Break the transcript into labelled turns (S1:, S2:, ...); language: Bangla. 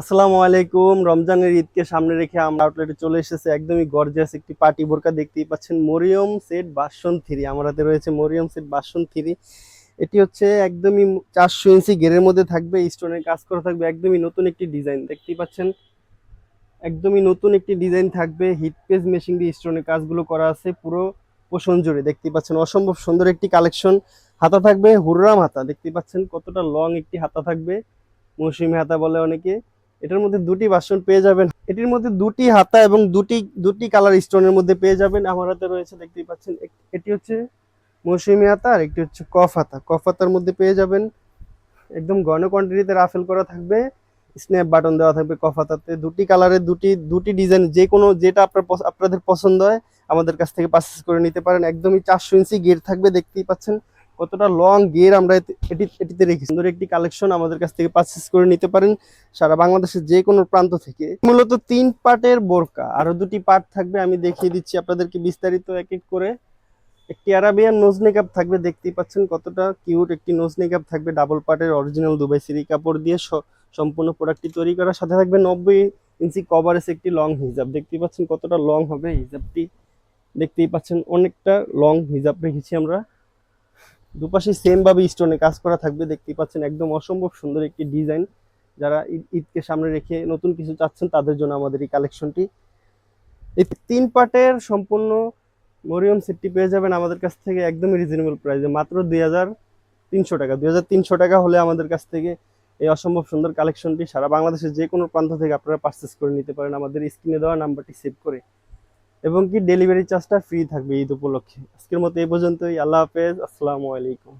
S1: আসসালামু আলাইকুম। রমজানের ঈদকে সামনে রেখে আমরা আউটলেটে চলে এসেছে। একদমই গর্জিয়াস একটি পার্টি বোরকা। দেখতেই পাচ্ছেন মরিয়ম সেট বাসন থ্রি। আমার হাতে রয়েছে মরিয়ম সেট বাসন থ্রি। এটি হচ্ছে একদমই চারশো ইঞ্চি গেরের মধ্যে থাকবে স্টোনের কাজ করা থাকবে। একদমই নতুন একটি ডিজাইন দেখতেই পাচ্ছেন, একদমই নতুন একটি ডিজাইন থাকবে। হিট পেজ মেশিন দিয়ে স্টোনের কাজগুলো করা আছে পুরো পোষণ জুড়ে। দেখতেই পাচ্ছেন, অসম্ভব সুন্দর একটি কালেকশন হাতা থাকবে হুররাম হাতা দেখতেই পাচ্ছেন, কতটা লং একটি হাতা থাকবে। মৌসুমি হাতা বলে অনেকে। এটার মধ্যে দুটি বাসন পেয়ে যাবেন। এটির মধ্যে দুটি হাতা এবং দুটি দুটি কালার স্টোনের মধ্যে পেয়ে যাবেন। আমার হাতে রয়েছে দেখতেই পাচ্ছেন এটি হচ্ছে মৌসুমি হাতা আর একটি হচ্ছে কফ হাতা। কফ হাতার মধ্যে পেয়ে যাবেন, একদম ঘন কোয়ান্টিটিতে রাফেল করা থাকবে স্ন্যাপ বাটন দেওয়া থাকবে কফ হাতাতে। দুটি কালারের দুটি দুটি ডিজাইন যে কোনো, যেটা আপনার আপনাদের পছন্দ হয়, আমাদের কাছ থেকে পারচেস করে নিতে পারেন। একদমই চারশো ইঞ্চি গের থাকবে, দেখতেই পাচ্ছেন। কতটা লং গের আমরা এটি এটিতে রেখেছি। সুন্দর একটি কালেকশন আমাদের কাছ থেকে পারচেস করে নিতে পারেন সারা বাংলাদেশের যে কোনো প্রান্ত থেকে। মূলত তিন পার্টের বোরকা আরও দুটি পার্ট থাকবে, আমি দেখিয়ে দিচ্ছি আপনাদেরকে বিস্তারিত এক এক করে। একটি আরাবিয়ান নোজ মেকআপ থাকবে, দেখতেই পাচ্ছেন কতটা কিউট একটি নোজ মেকআপ থাকবে ডাবল পার্টের অরিজিনাল দুবাই সিরি কাপড় দিয়ে সম্পূর্ণ প্রোডাক্টটি তৈরি করার সাথে থাকবে নব্বই ইঞ্চি কভারেজ একটি লং হিজাব দেখতেই পাচ্ছেন কতটা লং হবে হিজাবটি দেখতেই পাচ্ছেন অনেকটা লং হিজাব রেখেছি আমরা। দুপাশে সেম ভাবে স্টোনে কাজ করা থাকবে, দেখতেই পাচ্ছেন একদম অসম্ভব সুন্দর একটি ডিজাইন যারা ঈদ- ঈদকে সামনে রেখে নতুন কিছু চাচ্ছেন, তাদের জন্য আমাদের এই কালেকশনটি এই তিন পার্টের সম্পূর্ণ মরিয়ম সেটটি পেয়ে যাবেন আমাদের কাছ থেকে একদমই রিজনেবল প্রাইসে মাত্র দুই হাজার তিনশো টাকা। দুই হাজার তিনশো টাকা হলে আমাদের কাছ থেকে এই অসম্ভব সুন্দর কালেকশনটি সারা বাংলাদেশের যে কোনো প্রান্ত থেকে আপনারা পারচেস করে নিতে পারেন। আমাদের স্ক্রিনে দেওয়া নাম্বারটি সেভ করে এবং কি ডেলিভারি চার্জটা ফ্রি থাকবে ঈদ উপলক্ষে। আজকের মতো এই পর্যন্তই। আল্লাহ হাফেজ। আসসালামু আলাইকুম।